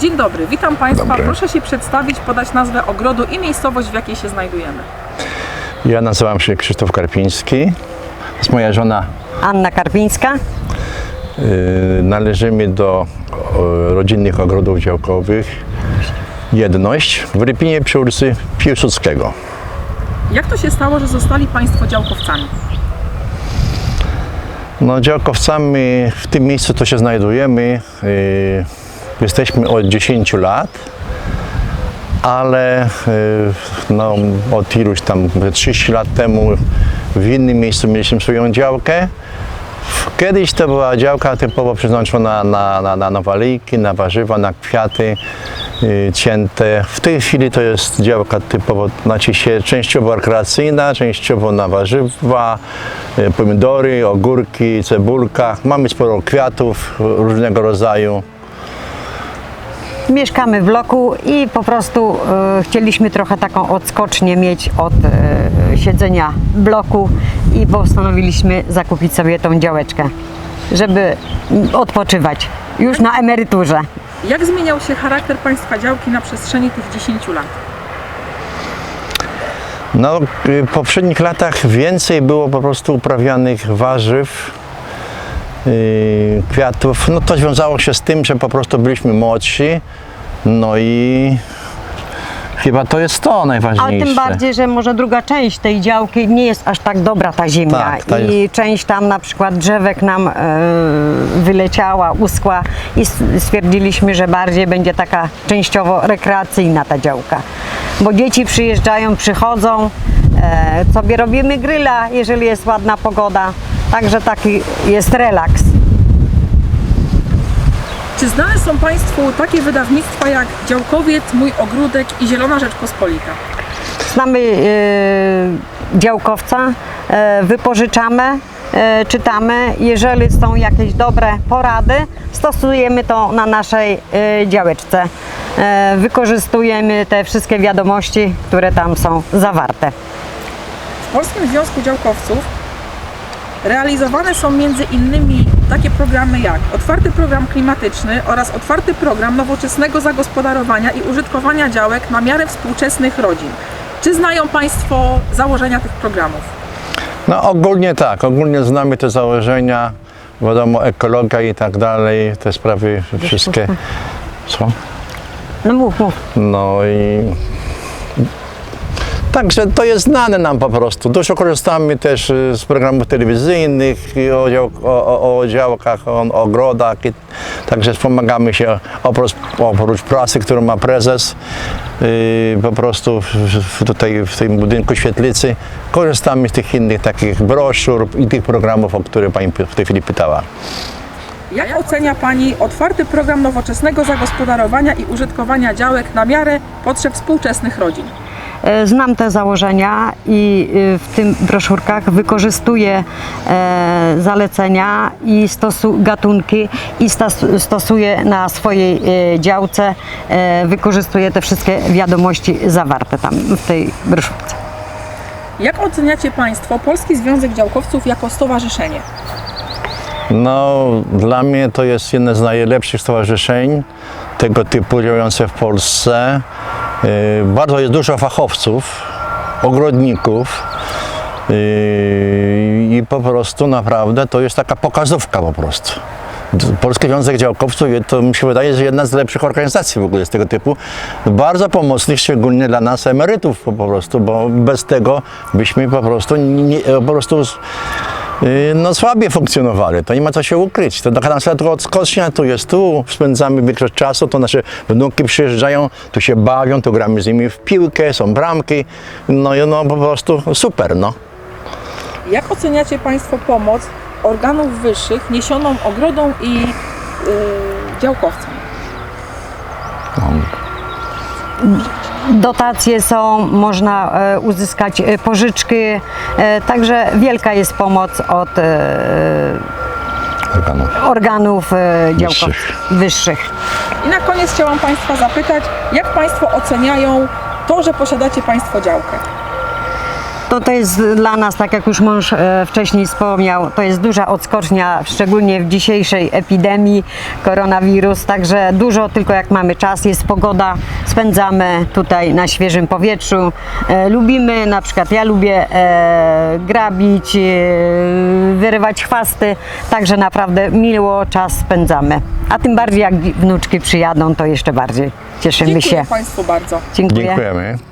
Dzień dobry, witam Państwa. Dobry. Proszę się przedstawić, podać nazwę ogrodu i miejscowość, w jakiej się znajdujemy. Ja nazywam się Krzysztof Karpiński. To jest moja żona. Anna Karpińska. Yy, Należymy do rodzinnych ogrodów działkowych Jedność w Rypinie przy ulicy Piłsudskiego. Jak to się stało, że zostali Państwo działkowcami? No, działkowcami w tym miejscu to się znajdujemy. Yy, Jesteśmy od 10 lat, ale yy, no, od iluś tam 30 lat temu w innym miejscu mieliśmy swoją działkę. Kiedyś to była działka typowo przeznaczona na, na, na, na na warzywa, na kwiaty yy, cięte. W tej chwili to jest działka typowo, znaczy się częściowo rekreacyjna, częściowo na warzywa, yy, pomidory, ogórki, cebulka. Mamy sporo kwiatów różnego rodzaju. Mieszkamy w bloku i po prostu e, chcieliśmy trochę taką odskocznię mieć od e, siedzenia bloku i postanowiliśmy zakupić sobie tą działeczkę, żeby odpoczywać już na emeryturze. Jak zmieniał się charakter Państwa działki na przestrzeni tych 10 lat? No, y, w poprzednich latach więcej było po prostu uprawianych warzyw, kwiatów. No to wiązało się z tym, że po prostu byliśmy młodsi. No i chyba to jest to Ale najważniejsze. tym bardziej, że może druga część tej działki nie jest aż tak dobra ta ziemia Tak, ta i jest- część tam na przykład drzewek nam e, wyleciała, uschła i stwierdziliśmy, że bardziej będzie taka częściowo rekreacyjna ta działka. Bo dzieci przyjeżdżają, przychodzą, e, sobie robimy gryla, jeżeli jest ładna pogoda. Także taki jest relaks. Czy znane są Państwu takie wydawnictwa jak Działkowiec, Mój Ogródek i Zielona Rzeczpospolita? Znamy e, działkowca, e, wypożyczamy, e, czytamy. Jeżeli są jakieś dobre porady, stosujemy to na naszej e, działeczce. E, wykorzystujemy te wszystkie wiadomości, które tam są zawarte. W Polskim Związku Działkowców realizowane są między innymi takie programy jak otwarty program klimatyczny oraz otwarty program nowoczesnego zagospodarowania i użytkowania działek na miarę współczesnych rodzin. Czy znają Państwo założenia tych programów? No ogólnie tak, ogólnie znamy te założenia, wiadomo, ekologia i tak dalej, te sprawy wszystkie. Co? No mów, mów. No i Także to jest znane nam po prostu. Dużo korzystamy też y, z programów telewizyjnych o, o, o, działkach, o, o ogrodach. Także wspomagamy się oprócz, oprócz którą ma prezes y, po prostu w, tutaj w tym budynku świetlicy. Korzystamy z tych innych takich broszur i tych programów, o które Pani w tej chwili pytała. Jak ocenia Pani otwarty program nowoczesnego zagospodarowania i użytkowania działek na miarę potrzeb współczesnych rodzin? E, Znam te założenia i e, w tym broszurkach wykorzystuję e, zalecenia i stosu, gatunki i stosuję na swojej e, działce, wykorzystuję te wszystkie wiadomości zawarte tam w tej broszurce. Jak oceniacie Państwo Polski Związek Działkowców jako stowarzyszenie? No, dla mnie to jest jedno z najlepszych stowarzyszeń tego typu działające w Polsce. Yy, Bardzo jest dużo fachowców, ogrodników yy, i po prostu naprawdę to jest taka pokazówka po prostu. Polski Związek Działkowców to mi się wydaje, że jedna z lepszych organizacji w ogóle z tego typu. Bardzo pomocnych, szczególnie dla nas emerytów po prostu, bo bez tego byśmy po prostu, nie, po prostu no słabiej funkcjonowali, to nie ma co się ukryć. To taka tylko odskocznia tu jest, tu spędzamy większość czasu, to nasze wnuki przyjeżdżają, tu się bawią, tu gramy z nimi w piłkę, są bramki, no i no po prostu super, no. Jak oceniacie Państwo pomoc organów wyższych niesioną ogrodą i yy, działkowcom? Dotacje są, można e, uzyskać e, pożyczki, e, także wielka jest pomoc od Organów. organów Wyższych. wyższych. I na koniec chciałam Państwa zapytać, jak Państwo oceniają to, że posiadacie Państwo działkę? To to jest dla nas, tak jak już mąż e, wcześniej wspomniał, to jest duża odskocznia, szczególnie w dzisiejszej epidemii koronawirus, także dużo tylko jak mamy czas, jest pogoda, spędzamy tutaj na świeżym powietrzu. E, lubimy, na przykład ja lubię e, grabić, wyrywać chwasty, także naprawdę miło czas spędzamy. A tym bardziej jak wnuczki przyjadą, to jeszcze bardziej cieszymy Dziękuję się. Państwu bardzo. Dziękuję. Dziękujemy.